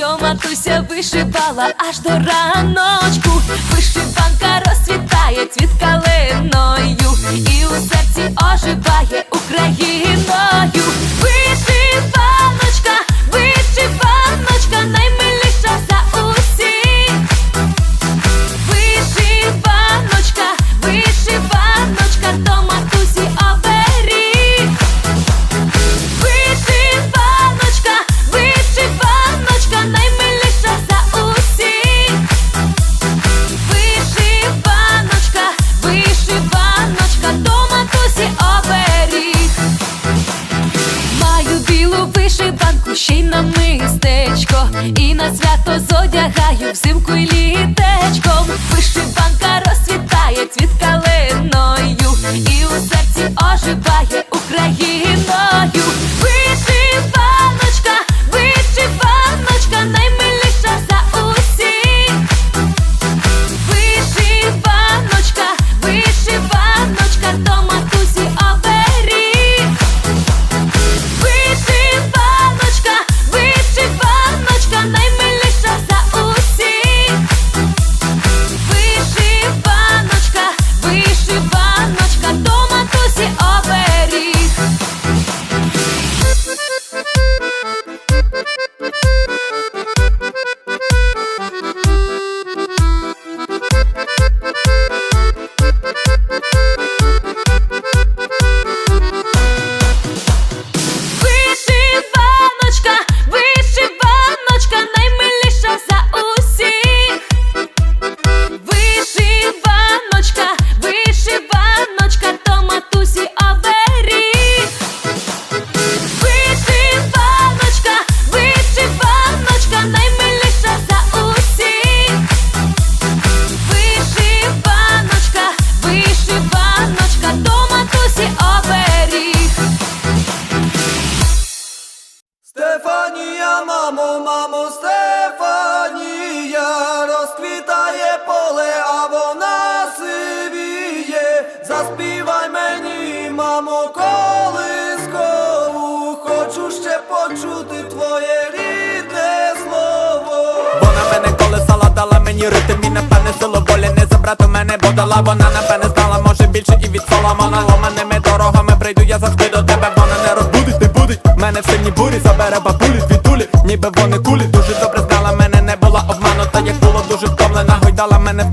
що матуся вишивала аж до раночку. Вишиванка розцвітає цвіт калиною, і у серці оживає Україною. Й на мистечко, і на свято зодягаю взимку й літечком. Вишиванка розцвітає цвіт калиною, і у серці оживає силу волі не забрати мене, бо дала вона мене знала, може більше і від соломона. Ломаними дорогами прийду, я завжди до тебе, вона не розбудить, не будить. Мене в сильній бурі забере бабулі, звідулі, ніби вони кулі. Дуже добре знала, мене не була обманута, як було дуже втомлена, гойдала мене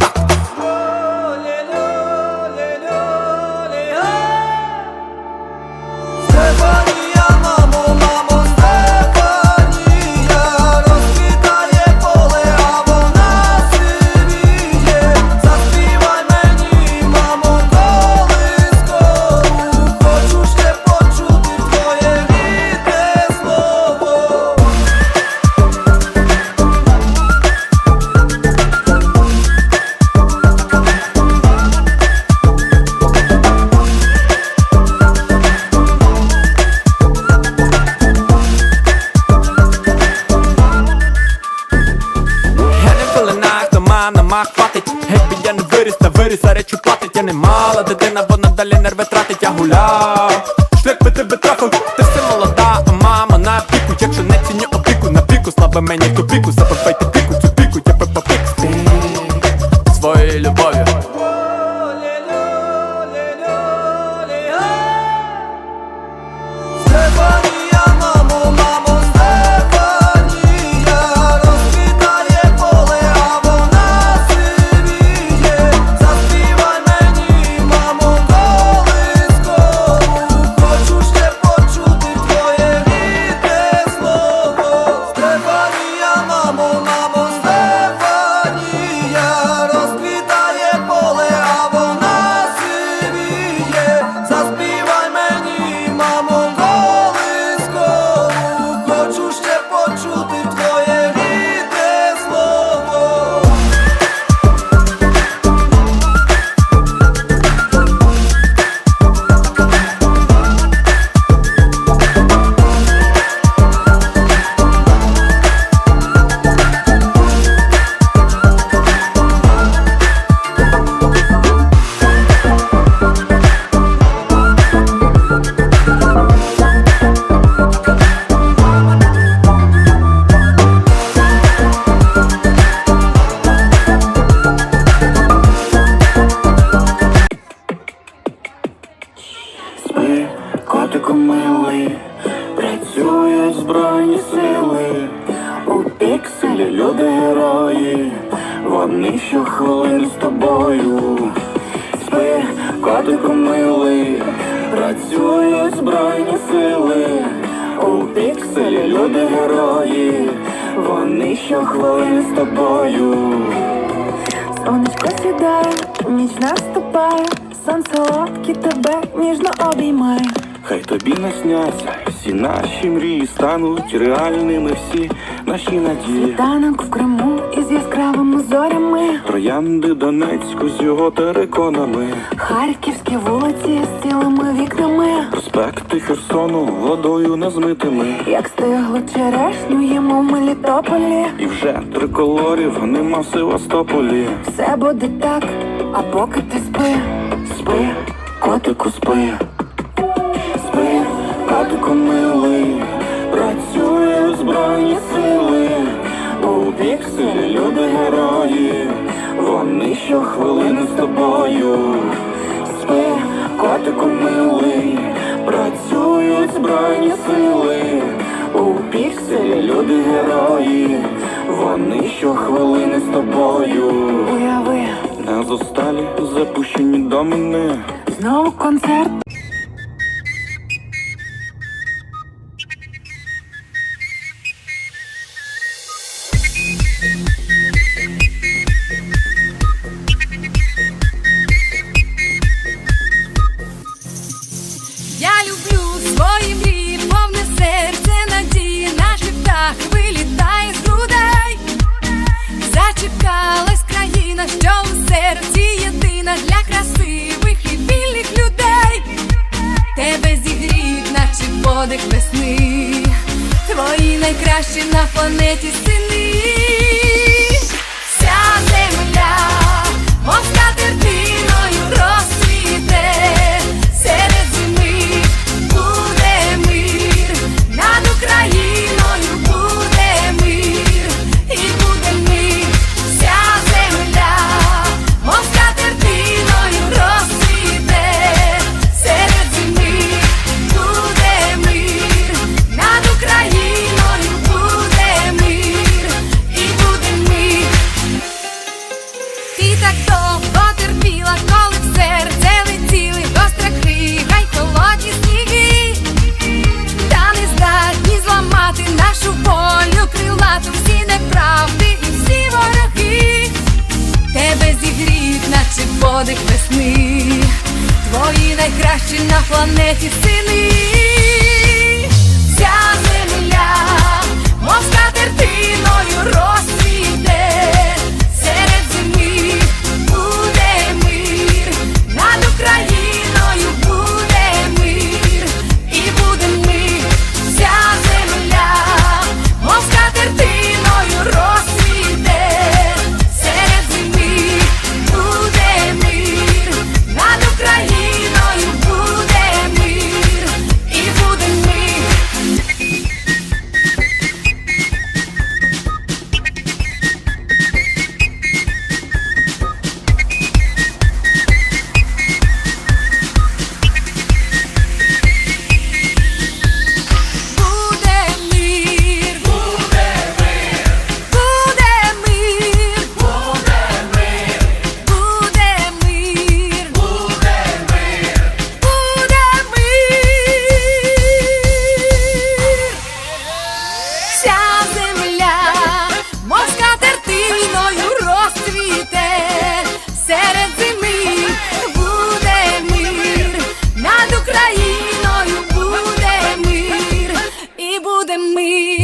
речі платить Я не мала дитина, вона далі нерви тратить, я гуляв. Шлях би тебе трафив, ти все молода, а мама на піку Якщо не ціню опіку, на піку, слабе мені в тупіку вони щохвилини з тобою. Спи, котику милий, працюють збройні сили, у пікселі люди герої, вони щохвилини з тобою. Сонечко сідає, ніч наступає, сон солодкий тебе ніжно обіймає. Хай тобі насняться всі наші мрії стануть реальними всі наші надії. Танок в Криму із яскравими зорями, Троянди Донецьку з його териконами, харківські вулиці з цілими вікнами, проспекти Херсону водою незмитими. як стигло черешню їмо в Мелітополі. І вже триколорів нема в Севастополі. Все буде так, а поки ти спи, Спи, котику, спи, спи, котику милий, пікселі люди герої, вони щохвилини з тобою. Спи, котику милий, працюють збройні сили, у пікселі люди герої, вони щохвилини з тобою. уяви, На зосталі запущені до мене. знову концерт. Подих весни. Твої найкращі на планеті сини. Вся земля, мов скатертиною me.